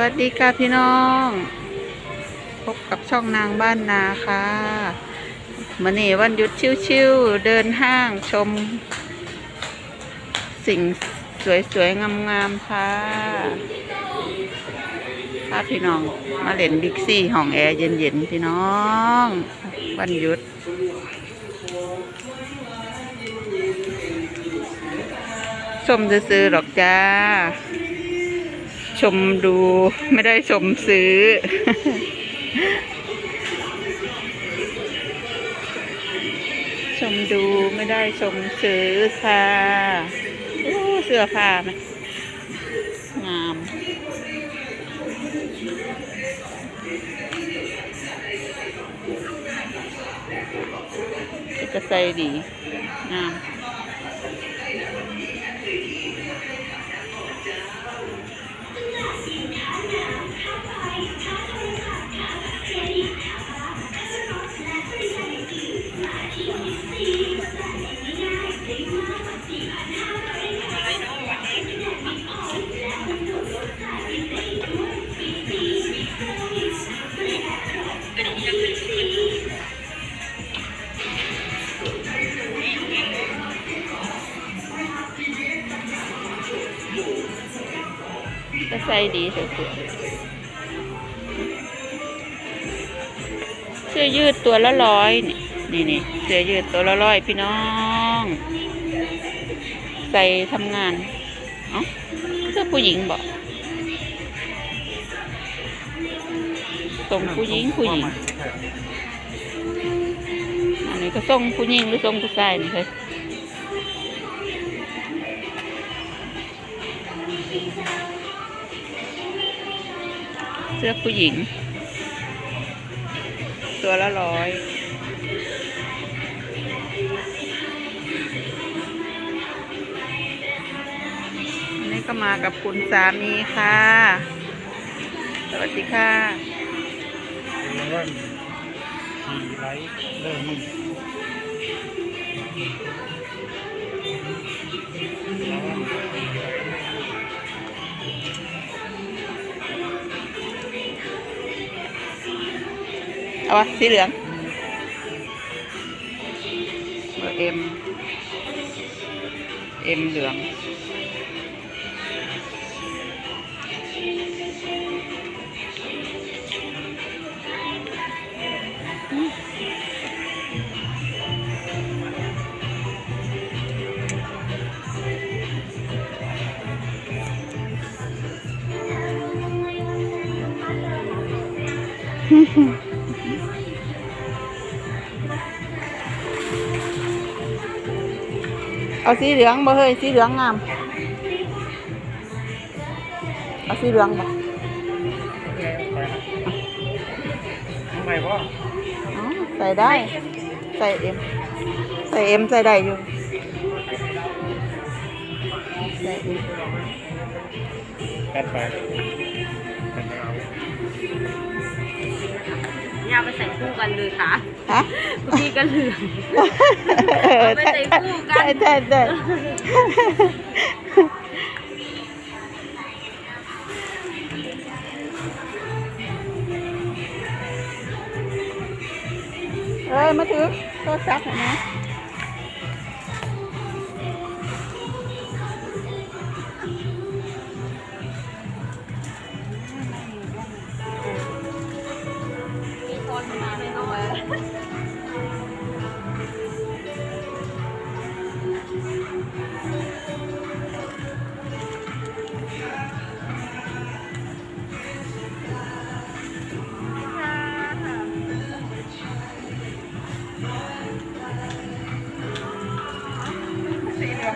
วัสดีค่ะพี่น้อง พบกับช่องนางบ้านนาค่ะมื่อนี้วันหยุดชิวๆเดินห้างชม สิ่งสวยๆ งามๆ ค่ะพาพี่น้องมาเล่นบิ๊กซี่ห้องแอร์เย็นๆ พี่น้อง วันหยุดชมซื้อๆหรอกจ้า มดูไม่ได้ชมซื้อ ชมดูไม่ได้ชมซื้อค่ะโอ้เสื้อผ้าไหมงามจะใส่ดีงาม ก็ใส่ดีสุดๆเสื้อยืดตัวละร้อยนี่นี่เสื้อยืดตัวละร้อยพี่น้อง ใส่ทำงานเอ้าเสื้อผู้หญิงบอกส่งผู้หญิงผู้หญิงอันนี้ก็ส่งผู้หญิงหรือส่งผู้ชายนี่เคย สื้อผู้หญิง ตัวละร้อยนนี้ก็มากับคุณสามีค่ะ สวัสดีค่ะสีไลท์เริ่มมึง เอาวะสีเหลืองเบอร์เอ็มเอ็มเหลือง เอาสีเหลืองบ่เฮ้ยสีเหลืองงาม เอาสีเหลืองบ่โอเคไปครับทำไมพ่ออ๋อใส่ได้ ใส่เอ็ม ใส่เอ็มใส่ได้อยู่ ใส่เอ็มแอดไปเยเอาไปใส่คู่กันเลยค่ะฮะเมื่อกี้ก็เหลืองเออเอาไปใส่คู่กันใช่ใช่ใช่เอ้ยมาถือโทรศัพท์หน่อยนะ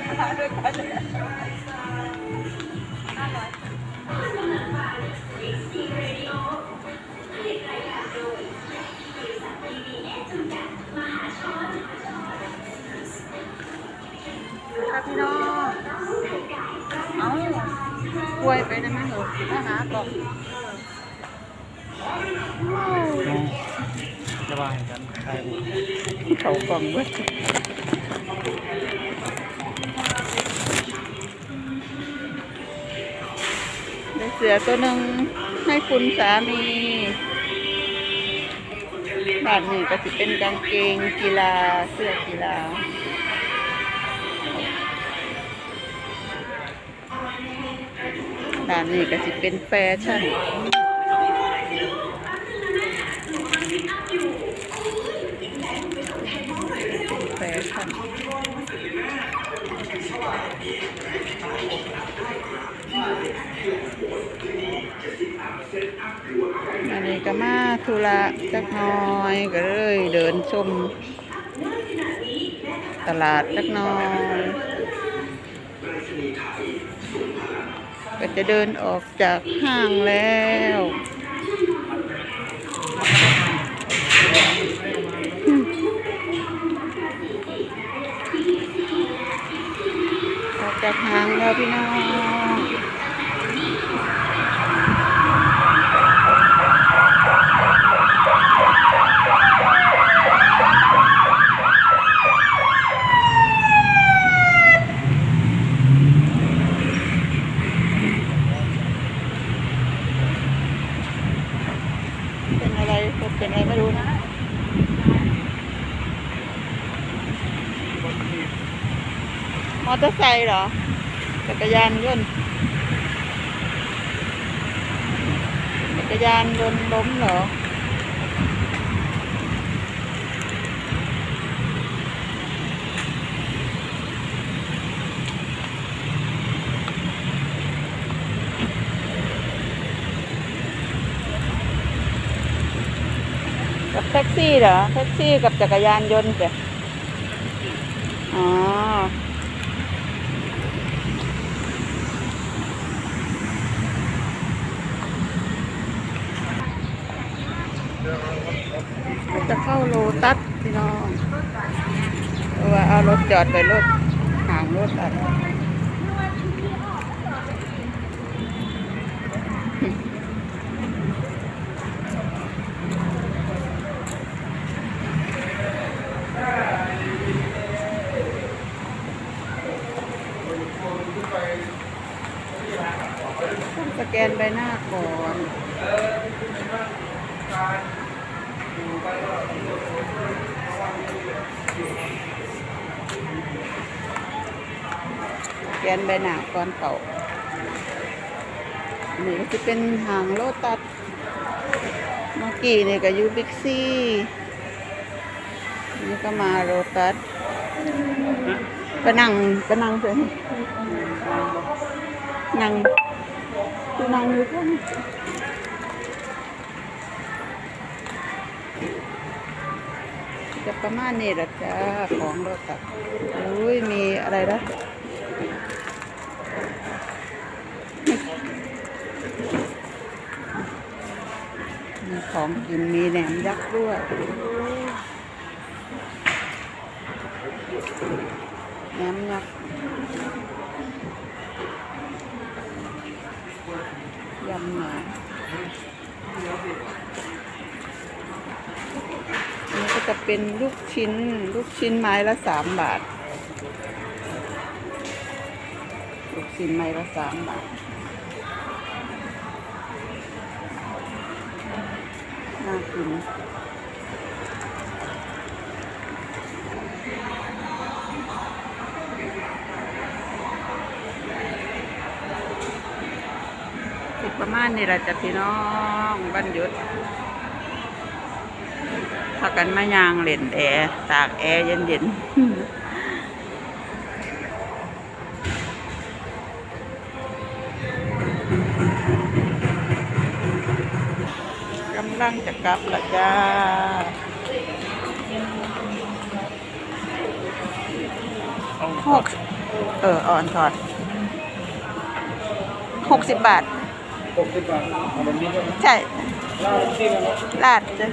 ครับพี่น้อง เอากล้วยไปได้ไหมเหนูมาหาก่องจะวางกันใครเขากล่องเว้ย เสือตัวหนึ่งให้คุณสามีบ้านนี้ก็จะเป็นกางเกงกีฬาเสื้อกีฬาด้านนี้ก็จะเป็นแฟชั่น แฟชั่น อั นี้ก็มาธุระจักหน้อยก็เลยเดินชม ตลาดจักหน้อยก็จะเดินออกจากห้างแล้วออกจากห้างแล้วพี่น้อง เป็นอะไรเป็นอะไรไม่รู้นะ มอ เตอร์ไซค์เหรอ จักรยานยนต์ จักรยานยนต์ล้มเหรอกับแท็กซี่เหรอ แท็กซี่กับจักรยานยนต์จ้ะอ๋อ จะเข้าโลตัสพี่น้องว่าเอารถจอดไปรถห่างรถอะต้องสแกนใบหน้าก่อน แกนใบหน้าก่อนเก่าอันนี่ก็จะเป็นหางโลตัสเมื่อกี้นี่ก็ยูบิกซี่นี่ก็มาโลตัสก็นั่งก็นั่งเถอะนั่งนั่งอยู่ข้าง ประมาณนี้ละจ้าของโลตัสอุ้ยมีอะไรนะมีของกินมีแหนมยักษ์ด้วยแหนมยักษ์ยำหนาอันนี้ก็ จะเป็นลูกชิ้น ลูกชิ้นไม้ละสามบาท ลูกชิ้นไม้ละสามบาทน่ากินสิประมาณนี้แหละจ้ะพี่น้องบันหยุด พากันมายางเล่นแอร์ตากแอร์เย็นๆกำลังจะกลับละจ้าเอาหก เออ อ่อนถอด หกสิบบาทหกสิบบาทเอาแบบนี้ก็ใช่เล่าที่กันแล้วลาดจ้ะ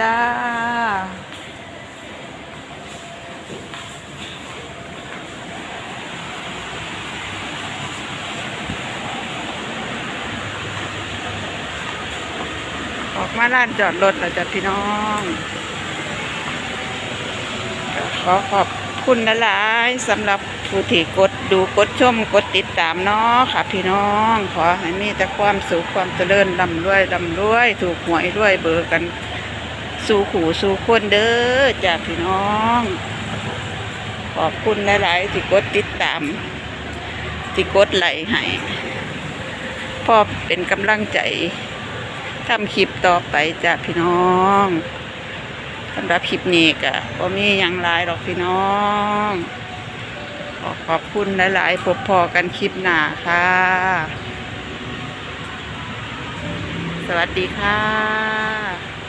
จ้า ออกมาร้านจอดรถแล้วจ้ะพี่น้อง ขอขอบคุณหลายสำหรับผู้ที่กดดูกดชมกดติดตามเนาะค่ะพี่น้อง ขอให้มีแต่ความสุขความเจริญร่ำรวยร่ำรวย ถูกหวยด้วยเบอร์กัน สู่ขู่สู่คนเด้อจ้ะพี่น้อง ขอบคุณหลายๆที่กดติดตาม ที่กดไลค์ให้พ่อเป็นกำลังใจทำคลิปต่อไปจ้ะพี่น้องสำหรับคลิปนี้ก็บ่มียังหลายหรอกพี่น้องขอขอบคุณหลายๆพบพอกันคลิปหน้าค่ะ สวัสดีค่ะ